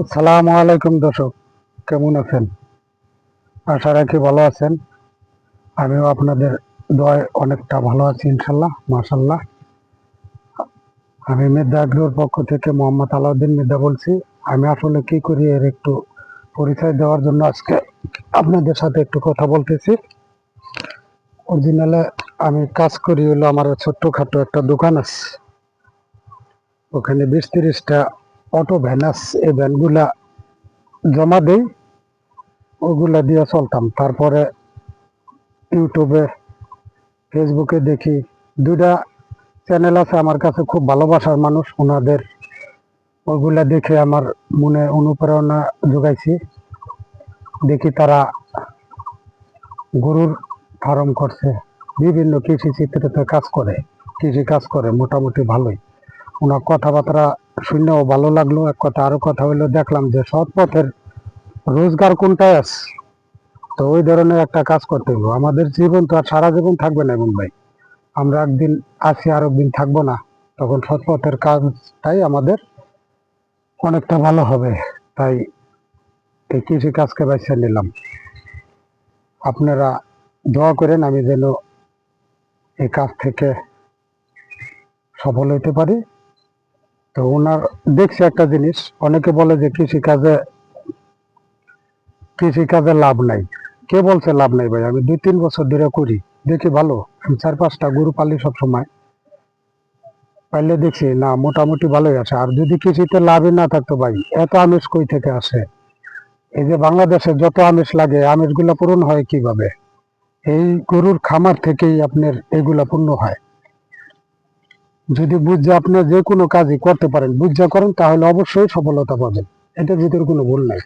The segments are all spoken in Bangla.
আসসালামু আলাইকুম দর্শক, কেমন আছেন? আশা রাখি ভালো আছেন। আমিও আপনাদের দয় অনেকটা ভালো আছি, ইনশাল্লাহ, মাশাল্লাহ। আমি মেদা আগ্রহের পক্ষ থেকে মোহাম্মদ আলাউদ্দিন মেদা বলছি, আমি আসলে কি করি এর একটু পরিচয় দেওয়ার জন্য আজকে আপনাদের সাথে একটু কথা বলতেছি। অরিজিনালে আমি কাজ করি হলো আমার ছোট্টখাটো একটা দোকান আছে। ওখানে বিশ তিরিশটা অটো ভ্যান আছে এই ভ্যানগুলা জমা দেই, ওগুলা দিয়ে চলতাম। তারপরে ইউটিউবে ফেসবুকে দেখি, দুইটা চ্যানেল আছে আমার কাছে খুব ভালোবাসার মানুষ ওনাদের ওগুলা দেখে আমার মনে অনুপ্রেরণা যোগাইছি। দেখি তারা গরুর ফার্ম করছে, বিভিন্ন কৃষি চিত্রতে কাজ করে কৃষি কাজ করে, মোটামুটি ভালোই। ওনার কথাবার্তা শুনেও ভালো লাগল। এক কথা আরও কথা হলো দেখলাম যে সৎ পথের রোজগার কোনটায় আছে? তো ওই ধরনের একটা কাজ করতে হলো আমাদের জীবন তো আর সারা জীবন থাকবে না এমন ভাই। আমরা একদিন আছি, আর একদিন থাকব না। তখন সৎ পথের কাজটাই আমাদের অনেকটা ভালো হবে। তাই এই কৃষি কাজকে বেছে নিলাম। আপনারা দোয়া করেন, আমি যেন এই কাজ থেকে সফল হইতে পারি। তো ওনার দেখছি একটা জিনিস, অনেকে বলে যে কৃষিকাজে কৃষিকাজে লাভ নাই। কে বলছে লাভ নাই ভাই? আমি দুই তিন বছর ধরে করি, দেখি ভালো। আমি চার পাঁচটা গরু পালি সব সময় পাইলে দেখছি না, মোটামুটি ভালোই আছে। আর যদি কৃষিতে লাভই না থাকতো ভাই, এত আমিষ কই থেকে আসে? এই যে বাংলাদেশে যত আমিষ লাগে আমিষগুলো পূরণ হয় কীভাবে? এই গরুর খামার থেকেই আপনার এগুলা পূর্ণ হয়। যদি বুঝে আপনি যে কোনো কাজই করতে পারেন, বুঝা করেন, তাহলে অবশ্যই সফলতা পাবেন। এটার ভিতরে কোনো ভুল নাই।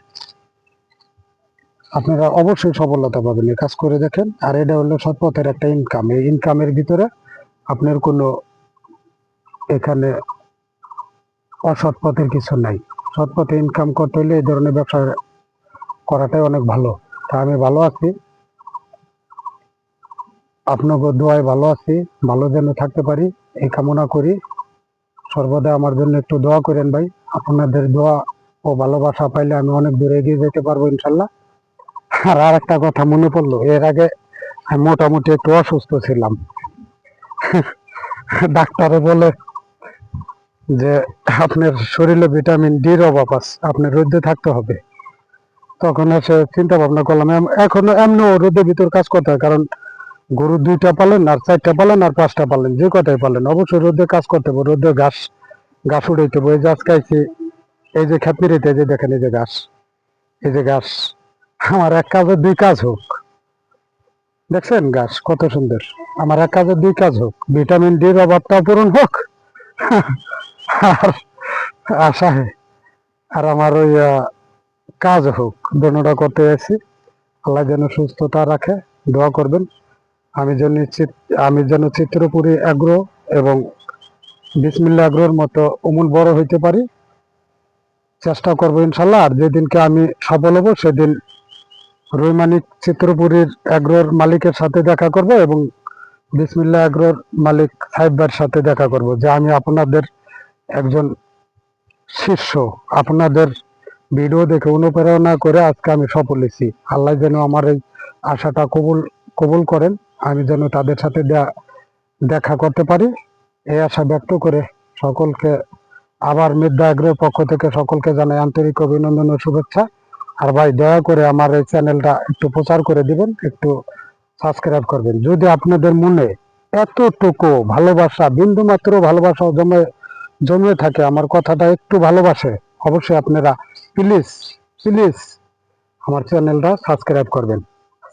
আপনারা অবশ্যই সফলতা পাবেন এই কাজ করে দেখেন। আর এটা হলো সৎপথের একটা ইনকাম এই ইনকামের ভিতরে আপনার কোনো এখানে অসৎ পথের কিছু নাই। সৎ পথে ইনকাম করতে হলে এই ধরনের ব্যবসা করাটাই অনেক ভালো। তা আমি ভালো আছি। আপনাকে দোয়ায় ভালো আছি, ভালো যেন থাকতে পারি, এই কামনা করি। সর্বদা আমার জন্য একটু দোয়া করেন ভাই। আপনাদের দোয়া ও ভালোবাসা পাইলে আমি অনেক দূরে এগিয়ে যেতে পারব ইনশাল্লাহ। আর আর একটা কথা মনে পড়ল, এর আগে মোটামুটি একটু অসুস্থ ছিলাম। ডাক্তারে বলে যে, আপনার শরীরে ভিটামিন ডির অভাব আছে, আপনার রোদে থাকতে হবে। তখন এসে চিন্তা ভাবনা করলাম এখনও এমনিও রোদের ভিতর কাজ করতে হয়, কারণ গরু দুইটা পালেন, আর চারটা পালেন, আর পাঁচটা পালেন, যে কটাই পালেন। অবশ্যই রোদে কাজ করতে হবে, রোদে ঘাস ঘাস উড়াইতে হবে। যে আজকে এই যে খেতমিরিতে এই যে দেখেন এই যে ঘাস, এই যে ঘাস। আমার এক কাজে দুই কাজ হোক। দেখছেন ঘাস কত সুন্দর। আমার এক কাজে দুই কাজ হোক। ভিটামিন ডির অভাবটা পূরণ হোক। আর আশায় আর আমার ওই কাজ হোক। দোনোটা করতে আছি আল্লাহ যেন সুস্থতা রাখে। দোয়া করবেন। আমি চিত- আমি যেন চিত্রপুরী আগ্রহ এবং বিসমিল্লা আগ্রহের মতো অমূল বড় হইতে পারি। চেষ্টা করব ইনশাল্লাহ, আর যেদিনকে আমি সফল হব সেদিন রৈমানিক চিত্রপুরীর আগ্রহের মালিকের সাথে দেখা করব এবং বিসমিল্লা আগ্রহের মালিক সাহেবের সাথে দেখা করব, যে আমি আপনাদের একজন শিষ্য। আপনাদের ভিডিও দেখে অনুপ্রেরণা করে আজকে আমি সফল হয়েছি। আল্লাহ যেন আমার এই আশাটা কবুল কবুল করেন। আমি যেন তাদের সাথে দেখা করতে পারি। এই আশা ব্যক্ত করে সকলকে আবার মিদ্যা আগ্রহের পক্ষ থেকে সকলকে জানাই আন্তরিক অভিনন্দন ও শুভেচ্ছা। আর ভাই, দয়া করে আমার এই চ্যানেলটা একটু প্রচার করে দিবেন, একটু সাবস্ক্রাইব করবেন। যদি আপনাদের মনে এতটুকু ভালোবাসা বিন্দু মাত্র ভালোবাসা জমে জমে থাকে, আমার কথাটা একটু ভালোবাসে, অবশ্যই আপনারা প্লিজ প্লিজ আমার চ্যানেলটা সাবস্ক্রাইব করবেন।